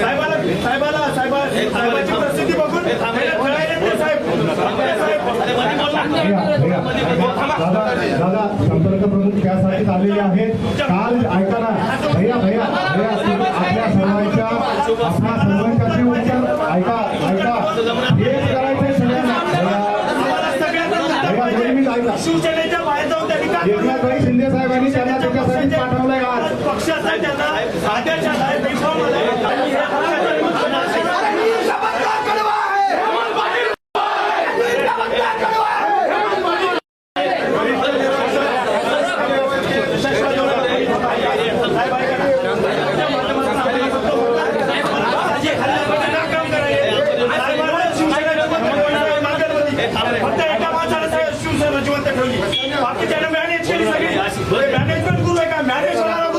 साहेबा साहेबाची परिस्थिती बघून दादा दादा संपर्क प्रमुख त्यासाठीच आलेले आहेत. काल ऐकाना भैया भैया भैया आपल्या सर्वांच्या आपल्या सर्वांच्याशी ऐका ऐका. हेच करायचे सगळ्यांना. शिवसेनेच्या बाहेर जाऊन एकनाथभाई शिंदे साहेबांनी त्यांना त्याच्यासाठी पाठवलंय आज. पक्षाचा त्यांना आदेश आलाय जिवंत कर मैनेज मैनेजमेंट का